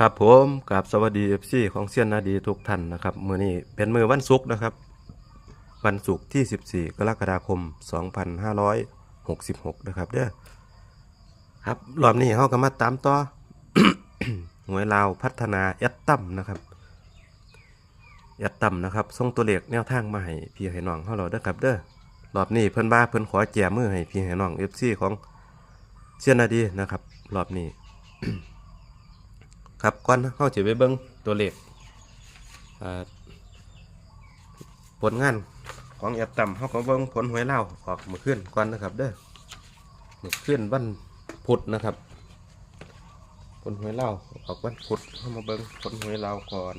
ครับผมกับสวัสดีเอฟซีของเซียนนาดีทุกท่านนะครับมือนี้เป็นมือวันศุกร์นะครับ วันศุกร์ที่ 14 กรกฎาคม 2566 นะครับเด้อครับรอบนี้เขาก็มาตามต่อหวยลาวพัฒนาแอดตั้มนะครับแอดตั้มนะครับส่งตัวเลขแนวทางมาให้พี่ให้น้องเขาเราเด้อครับเด้อรอบนี้เพิ่นบ้าเพิ่นขอแจมือให้พี่ให้น้องเอฟซีของเซียนนาดีนะครับรอบนี้ ครับก่อนเข้าจะไปเบิ้งตัวเลขผลงานของแอดต่ำเขาก็เบิ้งผลหวยเล่าออกมาขึ้นก่อนนะครับเด้อขึ้นวันพุธนะครับผลหวยเล่าออกวันพุธเข้ามาเบิ้งผลหวยเล่าก่อน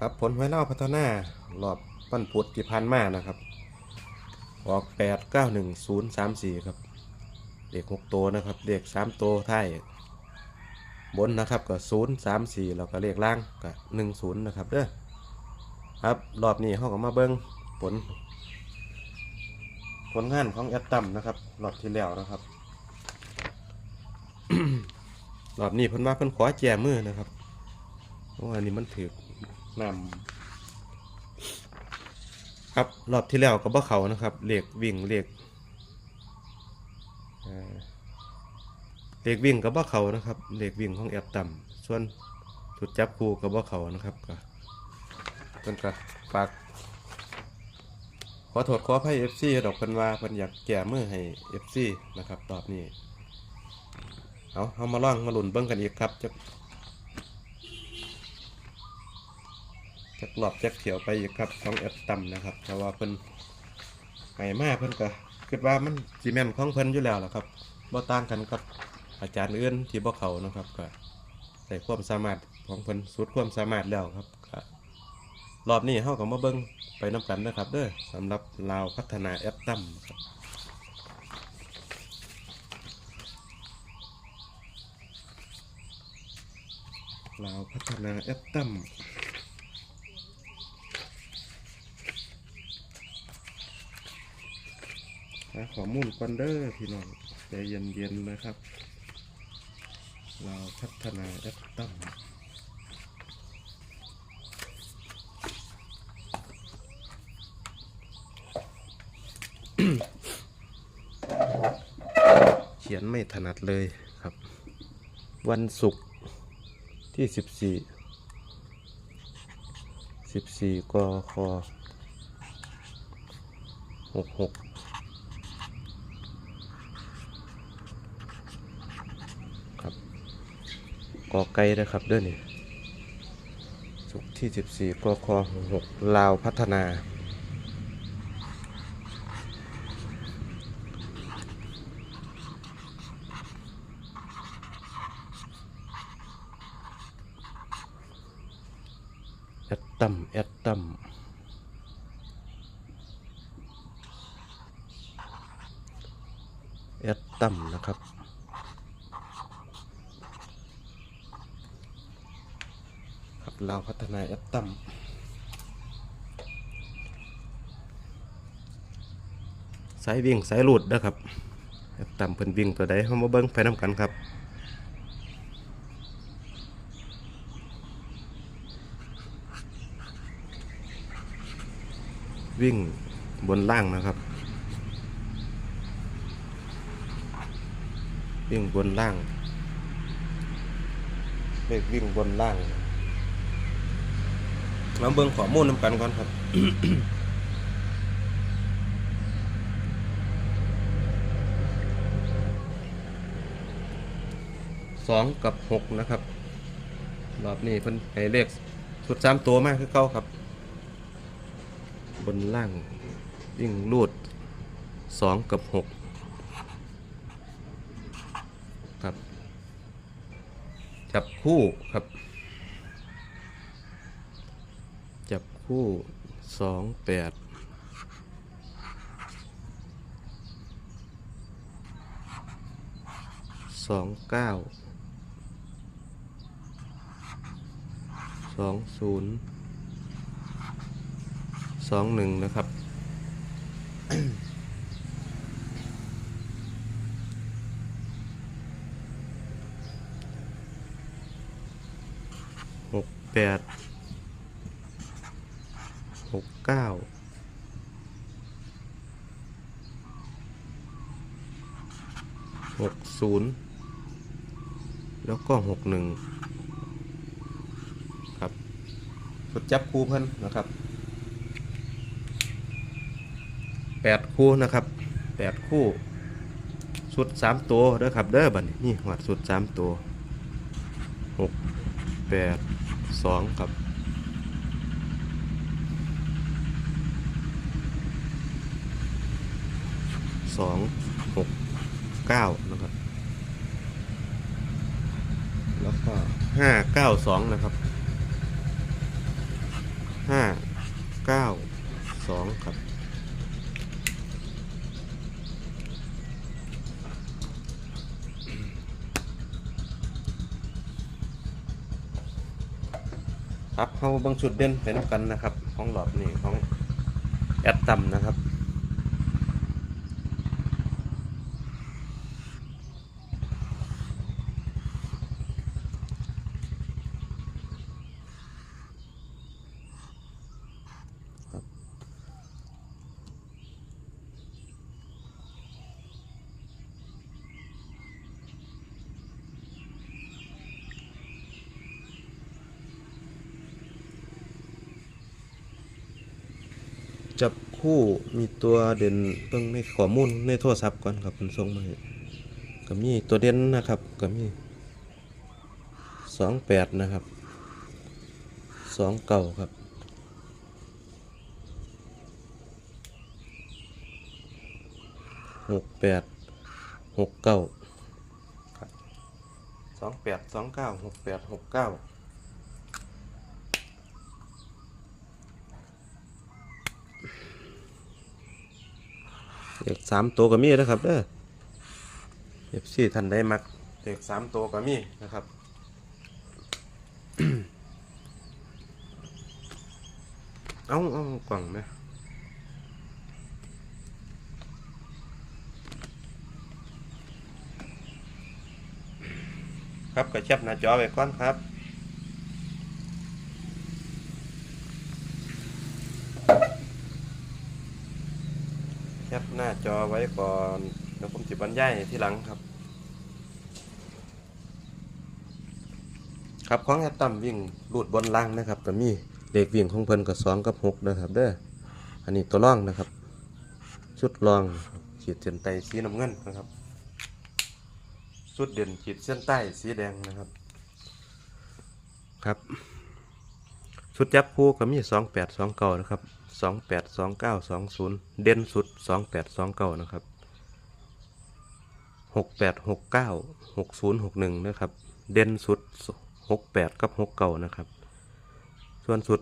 ครับผลหวยเล่าพัฒนารอบวันพุทธที่ผ่านมานะครับ ออกแปดเก้าหนึ่งศูนย์สามสี่ครับเด็กหกตัวนะครับเด็กสามตัวท้ายบนนะครับก็ศูนย์สามสี่แล้วก็เลขล่างก็หนึ่งศูนย์นะครับเด้อครับรอบนี้เขาก็มาเบิ้งผล ผลงานของแอดตัมนะครับรอบที่แล้วนะครับรอบนี้เพิ่นว่าเพิ่นขอแจมือนะครับเพราะว่าอันนี้มันถือ นำครับรอบที่แล้วก็บ่เขานะครับเหลขวิ่งเหลขเอ่อเลขวิ่งก็บ่เขานะครับเหลขวิ่งของแอดต่ำส่วนจุดจับคู่ก็บ่เขานะครับก็เพิ่นก็ฝากขอโทษขออภัย FC ดอกพิ่นวาพิ่นอยากแก้มือให้ FC นะครับรอบนี้เอาเอามาล่องมาหลุนเบิ่งกันอีกครับจะ จักหลอบจักเขียวไปอีกครับของแอดตัมนะครับ เพราะว่าเพิ่นไห้มาเพิ่นก็คิดว่ามันซีเมนของเพิ่นอยู่แล้วล่ะครับบ่ต่างกันกับอาจารย์อื่นที่บ่เขานะครับก็ใส่ความสามารถของเพิ่นสุดความสามารถแล้วครับก็รอบนี้เฮาก็มาเบิ่งไปนํกันนะครับเด้อสำหรับลาวพัฒนาแอดตัมครับลาวพัฒนาแอดตัม หาข้อมูลก่อนเด้อพี่น้องใจเย็นๆนะครับ เราพัฒนาแอปตั้มเขียนไม่ถนัดเลยครับ วันศุกร์ที่สิบสี่สิบสี่กคหกหก ครับ กอไก่นะครับเด้อนี่สุกที่ 14กค6ลาวพัฒนา แอดตัมแอดตัมแอดตัมนะครับ ครับ เราพัฒนาแอปตั้มสายวิ่งสายหลุดนะครับแอปตั้มเพิ่นวิ่งตัวใดเข้ามาเบิ้งไปน้ำกันครับวิ่งบนล่างนะครับ วิ่งบนล่างเลขวิ่งบนล่าง มาเบิ่งข้อมูลนำกันก่อนครับสองกับหกนะครับรอบนี้เพิ่นให้เลขชุดสามตัวมากคือเก้าครับ บนล่างวิ่งรูดสองกับหกครับจับคู่ครับ จับ คู่สองแปดสองเก้าสองศูนย์สองหนึ่งนะครับ หกแปด เก้าหกศูนย์แล้วก็หกหนึ่งครับสุดจับคู่เพิ่นนะครับแปดคู่นะครับแปดคู่สุดสามตัวเด้อครับเด้อบัดนี้นี่หวัดสุดสามตัวหกแปดสองครับ สองหกเก้านะครับ แล้วก็ห้าเก้าสองนะครับห้าเก้าสองครับครับเขาบางชุดเด่นไปน้ำกันนะครับ ของหลอดนี่ของแอดตัมนะครับ จับคู่มีตัวเด่นเบิ่งในข้อมูลในโทรศัพท์ก่อนครับมันส่งมาก็มีตัวเด่นนะครับก็มีสองแปดนะครับสองเก่าครับหกแปดหกเก้าสองแปดสองเก้าหกแปดหกเก้า เด็กสามตัวก็มีนะครับเด้อเอฟซีท่านได้มักเด็กสามตัวก็มีนะครับเอาเอากล่องไหมครับก็แคปหน้าจอไว้ก่อนครับ แคป หน้าจอไว้ก่อนเดี๋ยวผมจะบรรยายที่หลังครับ ครับของแอตตัมวิ่งรูดบนล่างนะครับก็มีเลขวิ่งของเพิ่นกับสองกับหกนะครับเด้ออันนี้ตัวร่องนะครับ ชุดรองขีดเส้นใต้สีน้ำเงินนะครับชุดเด่นขีดเส้นใต้สีแดงนะครับ ครับชุดจับคู่ก็มีสองแปดสองเก้านะครับ สองแปดสองเก้าสองศูนย์เด่นสุดสองแปดสองเก้านะครับหกแปดหกเก้าหกศูนย์หกหนึ่งนะครับ เด่นสุดหกแปดกับหกเก้านะครับ ส่วนสุด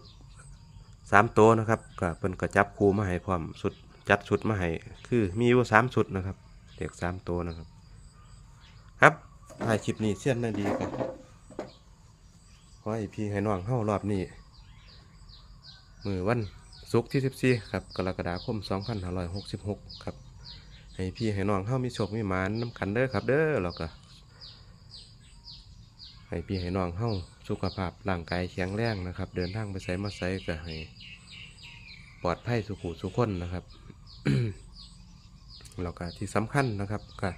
สามตัวนะครับก็เป็นกระจับคูมาให้พร้อมสุดจัดสุดมาให้คือมีอยู่สามสุดนะครับเด็กสามตัวนะครับ ครับถ่ายคลิปนี้เสี้ยนนาดีกันขอให้พี่ให้น้องเข้ารอบนี้มือวัน ศุกร์ที่ 14ครับกรกฎาคม 2566 ครับให้พี่ให้น้องเข้ามีโชคมีหมานน้ำกันเด้อครับ เด้อแล้วก็ให้พี่ให้น้องเข้าสุขภาพร่างกายแข็งแรงนะครับ เดินทางไปไสมาไสก็ให้ปลอดภัยสุขุสุขคนนะครับแล้วก็ที่สำคัญนะครับก็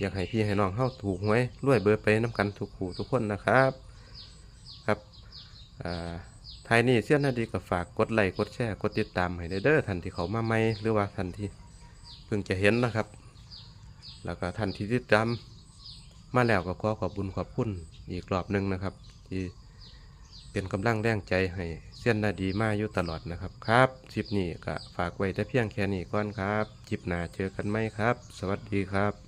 อยากให้พี่ให้น้องเข้าถูกหวยรวยเบอร์ไปน้ำกันทุกหูทุกคนนะครับครับอ่า ท้ายนี้เสี้ยนนาดีก็ฝากกดไลค์กดแชร์กดติดตามให้ได้เด้อท่านที่เขามาใหม่หรือว่าท่านที่เพิ่งจะเห็นนะครับ แล้วก็ท่านที่ติดตามมาแล้วก็ขอขอบบุญขอบคุณอีกรอบหนึ่งนะครับ ที่เป็นกำลังแรงใจให้เสี้ยนนาดีมาอยู่ตลอดนะครับครับคลิปนี้ก็ฝากไว้แต่เพียงแค่นี้ก่อนครับคลิปหน้าเจอกันไหมครับ สวัสดีครับ